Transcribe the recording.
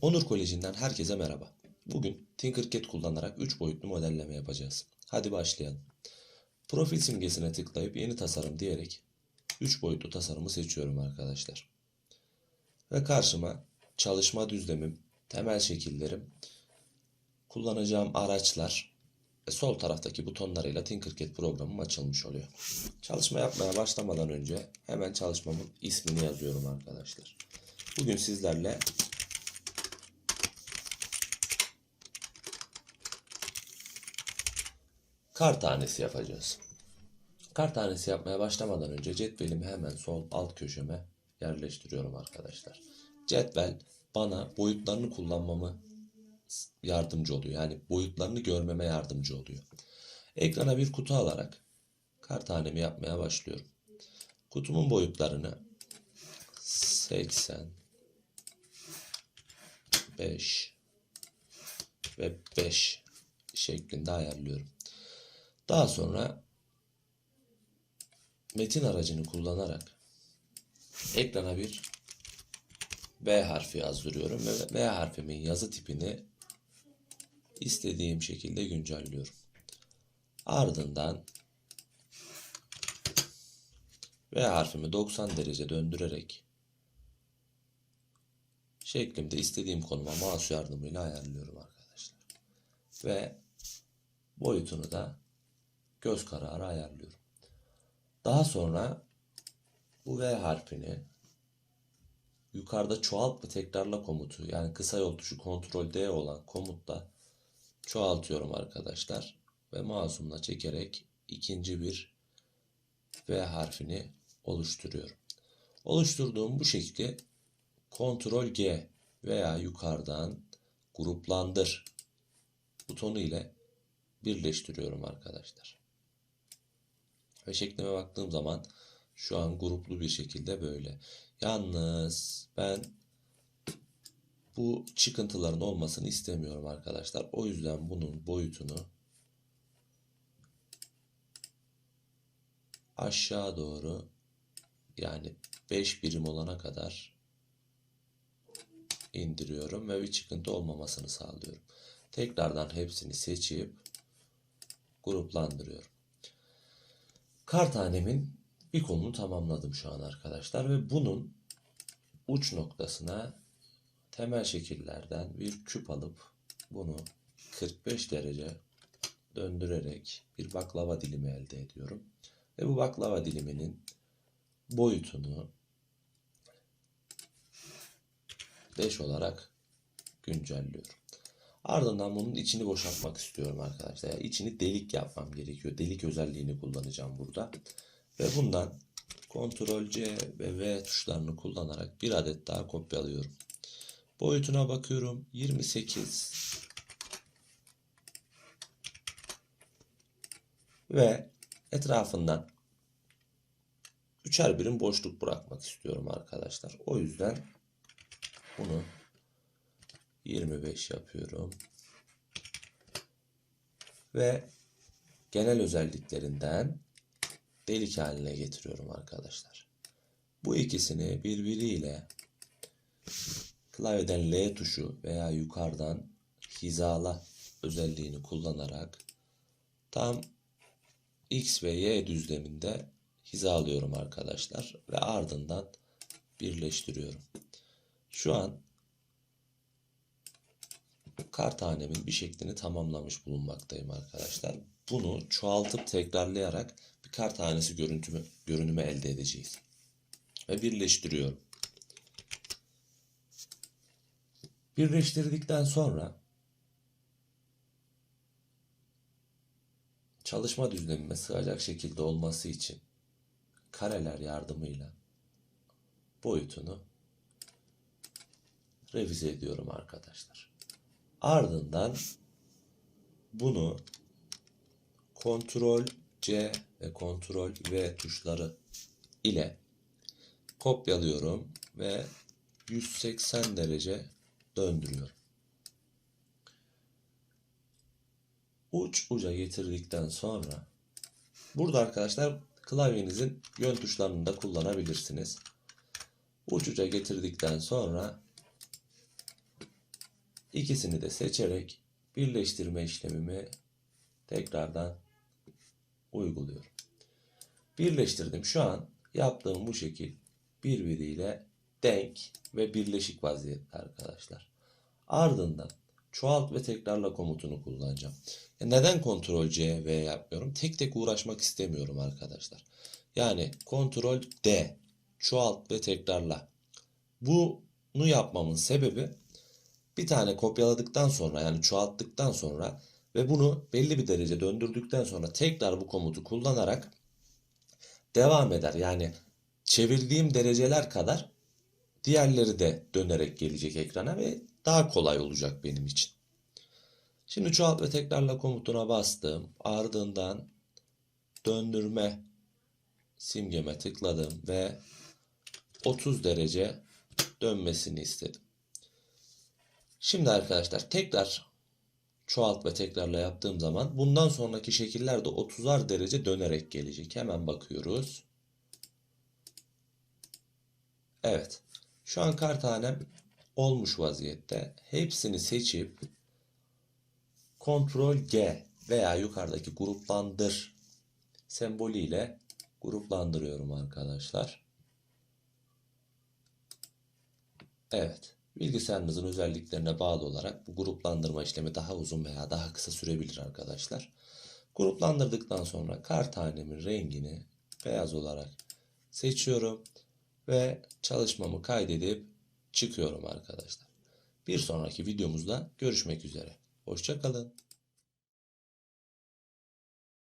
Onur Koleji'nden herkese merhaba. Bugün Tinkercad kullanarak 3 boyutlu modelleme yapacağız. Hadi başlayalım. Profil simgesine tıklayıp yeni tasarım diyerek 3 boyutlu tasarımı seçiyorum arkadaşlar. Ve karşıma çalışma düzlemim, temel şekillerim, kullanacağım araçlar ve sol taraftaki butonlarıyla Tinkercad programım açılmış oluyor. Çalışma yapmaya başlamadan önce hemen çalışmamın ismini yazıyorum arkadaşlar. Bugün sizlerle kar tanesi yapacağız. Kar tanesi yapmaya başlamadan önce cetvelimi hemen sol alt köşeme yerleştiriyorum arkadaşlar. Cetvel bana boyutlarını kullanmamı yardımcı oluyor. Yani boyutlarını görmeme yardımcı oluyor. Ekrana bir kutu alarak kar tanemi yapmaya başlıyorum. Kutumun boyutlarını 80 5 ve 5 şeklinde ayarlıyorum. Daha sonra metin aracını kullanarak ekrana bir B harfi yazdırıyorum ve B harfimin yazı tipini istediğim şekilde güncelliyorum. Ardından V harfimi 90 derece döndürerek şeklimde istediğim konuma mouse yardımıyla ayarlıyorum arkadaşlar. Ve boyutunu da göz kararı ayarlıyorum. Daha sonra bu V harfini yukarıda çoğalt ve tekrarla komutu yani kısa yol tuşu Ctrl D olan komutla çoğaltıyorum arkadaşlar. Ve mouse'umla çekerek ikinci bir V harfini oluşturuyorum. Oluşturduğum bu şekli Ctrl G veya yukarıdan gruplandır butonu ile birleştiriyorum arkadaşlar. Ve şeklime baktığım zaman şu an gruplu bir şekilde böyle. Yalnız ben bu çıkıntıların olmasını istemiyorum arkadaşlar. O yüzden bunun boyutunu aşağı doğru yani 5 birim olana kadar indiriyorum ve bir çıkıntı olmamasını sağlıyorum. Tekrardan hepsini seçip gruplandırıyorum. Kar tanemin bir kolunu tamamladım şu an arkadaşlar ve bunun uç noktasına temel şekillerden bir küp alıp bunu 45 derece döndürerek bir baklava dilimi elde ediyorum. Ve bu baklava diliminin boyutunu 5 olarak güncelliyorum. Ardından bunun içini boşaltmak istiyorum arkadaşlar. Yani içini delik yapmam gerekiyor. Delik özelliğini kullanacağım burada. Ve bundan Ctrl C ve V tuşlarını kullanarak bir adet daha kopyalıyorum. Boyutuna bakıyorum. 28 ve etrafından üçer birim boşluk bırakmak istiyorum arkadaşlar. O yüzden bunu 25 yapıyorum. Ve genel özelliklerinden delik haline getiriyorum arkadaşlar. Bu ikisini birbiriyle klavyeden L tuşu veya yukarıdan hizala özelliğini kullanarak tam X ve Y düzleminde hizalıyorum arkadaşlar ve ardından birleştiriyorum. Şu an kar tanemin bir şeklini tamamlamış bulunmaktayım arkadaşlar. Bunu çoğaltıp tekrarlayarak bir kar tanesi görüntümü, görünümü elde edeceğiz. Ve birleştiriyorum. Birleştirdikten sonra çalışma düzlemime sığacak şekilde olması için kareler yardımıyla boyutunu revize ediyorum arkadaşlar. Ardından bunu Ctrl C ve Ctrl V tuşları ile kopyalıyorum ve 180 derece döndürüyorum. Uç uca getirdikten sonra burada arkadaşlar klavyenizin yön tuşlarını da kullanabilirsiniz. Uç uca getirdikten sonra İkisini de seçerek birleştirme işlemimi tekrardan uyguluyorum. Birleştirdim. Şu an yaptığım bu şekil birbiriyle denk ve birleşik vaziyette arkadaşlar. Ardından çoğalt ve tekrarla komutunu kullanacağım. Neden Ctrl C V yapmıyorum? Tek tek uğraşmak istemiyorum arkadaşlar. Yani Ctrl D çoğalt ve tekrarla. Bunu yapmamın sebebi bir tane kopyaladıktan sonra yani çoğalttıktan sonra ve bunu belli bir derece döndürdükten sonra tekrar bu komutu kullanarak devam eder. Yani çevirdiğim dereceler kadar diğerleri de dönerek gelecek ekrana ve daha kolay olacak benim için. Şimdi çoğalt ve tekrarla komutuna bastım. Ardından döndürme simgeme tıkladım ve 30 derece dönmesini istedim. Şimdi arkadaşlar tekrar çoğalt ve tekrarla yaptığım zaman bundan sonraki şekiller de 30'ar derece dönerek gelecek. Hemen bakıyoruz. Evet. Şu an kar tanem olmuş vaziyette. Hepsini seçip Ctrl G veya yukarıdaki gruplandır sembolüyle gruplandırıyorum arkadaşlar. Evet. Bilgisayarınızın özelliklerine bağlı olarak bu gruplandırma işlemi daha uzun veya daha kısa sürebilir arkadaşlar. Gruplandırdıktan sonra kar tanemin rengini beyaz olarak seçiyorum ve çalışmamı kaydedip çıkıyorum arkadaşlar. Bir sonraki videomuzda görüşmek üzere. Hoşçakalın.